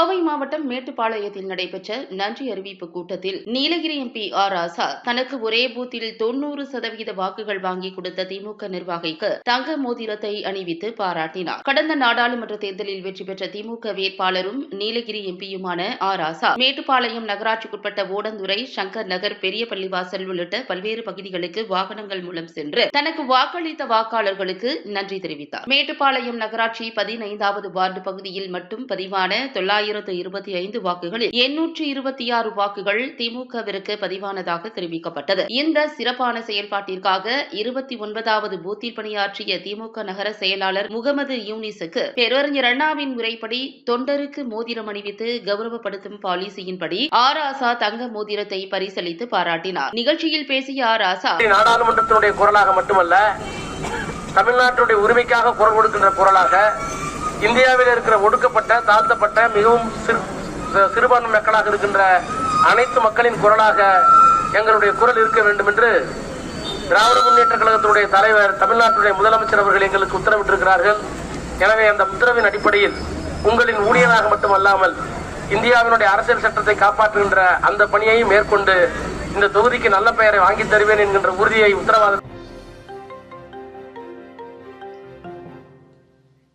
கோவை மாவட்டம் மேட்டுப்பாளையத்தில் நடைபெற்ற நன்றி அறிவிப்பு கூட்டத்தில் நீலகிரி எம்பி ஆர் ராசா தனக்கு ஒரே பூத்தில் தொன்னூறு சதவீத வாக்குகள் வாங்கி கொடுத்த திமுக நிர்வாகிக்கு தங்க மோதிரத்தை அணிவித்து பாராட்டினார். கடந்த நாடாளுமன்ற தேர்தலில் வெற்றி பெற்ற திமுக வேட்பாளரும் நீலகிரி எம்பியுமான ஆர் ராசா மேட்டுப்பாளையம் நகராட்சிக்குட்பட்ட ஓடந்துறை சங்கர் நகர் பெரிய பள்ளிவாசல் உள்ளிட்ட பல்வேறு பகுதிகளுக்கு வாகனங்கள் மூலம் சென்று தனக்கு வாக்களித்த வாக்காளர்களுக்கு நன்றி தெரிவித்தார். மேட்டுப்பாளையம் நகராட்சி பதினைந்தாவது வார்டு பகுதியில் மட்டும் பதிவான தொள்ளாயிரம் தொள்ளாயிரத்து இருபத்தி ஐந்து வாக்குகளில் எண்ணூற்று இருபத்தி ஆறு வாக்குகள் திமுகவிற்கு பதிவானதாக தெரிவிக்கப்பட்டது. இந்த சிறப்பான செயல்பாட்டிற்காக இருபத்தி ஒன்பதாவது பூத்தில் பணியாற்றிய திமுக நகர செயலாளர் முகமது யூனிஸுக்கு பேரறிஞர் அண்ணாவின் முறைப்படி தொண்டருக்கு மோதிரம் அணிவித்து கௌரவப்படுத்தும் பாலிசியின்படி ஆர் ஆசா தங்க மோதிரத்தை பரிசளித்து பாராட்டினார். நிகழ்ச்சியில் பேசிய ஆர் ஆசா நாடாளுமன்றத்தினுடைய குரலாக மட்டுமல்ல தமிழ்நாட்டுடைய உரிமைக்காக குரல் கொடுக்கின்ற குரலாக இந்தியாவில் இருக்கிற ஒடுக்கப்பட்ட தாழ்த்தப்பட்ட மிகவும் சிறு- சிறுபான்மை மக்களாக இருக்கின்ற அனைத்து மக்களின் குரலாக எங்களுடைய குரல் இருக்க வேண்டும் என்று திராவிட முன்னேற்ற கழகத்தினுடைய தலைவர் தமிழ்நாட்டுடைய முதலமைச்சர் அவர்கள் எங்களுக்கு உத்தரவிட்டிருக்கிறார்கள். எனவே அந்த உத்தரவின் அடிப்படையில் உங்களின் ஊழியராக மட்டுமல்லாமல் இந்தியாவினுடைய அரசியல் சட்டத்தை காப்பாற்றுகின்ற அந்த பணியையும் மேற்கொண்டு இந்த தொகுதிக்கு நல்ல பெயரை வாங்கி தருவேன் என்கின்ற உறுதியை உத்தரவாதம்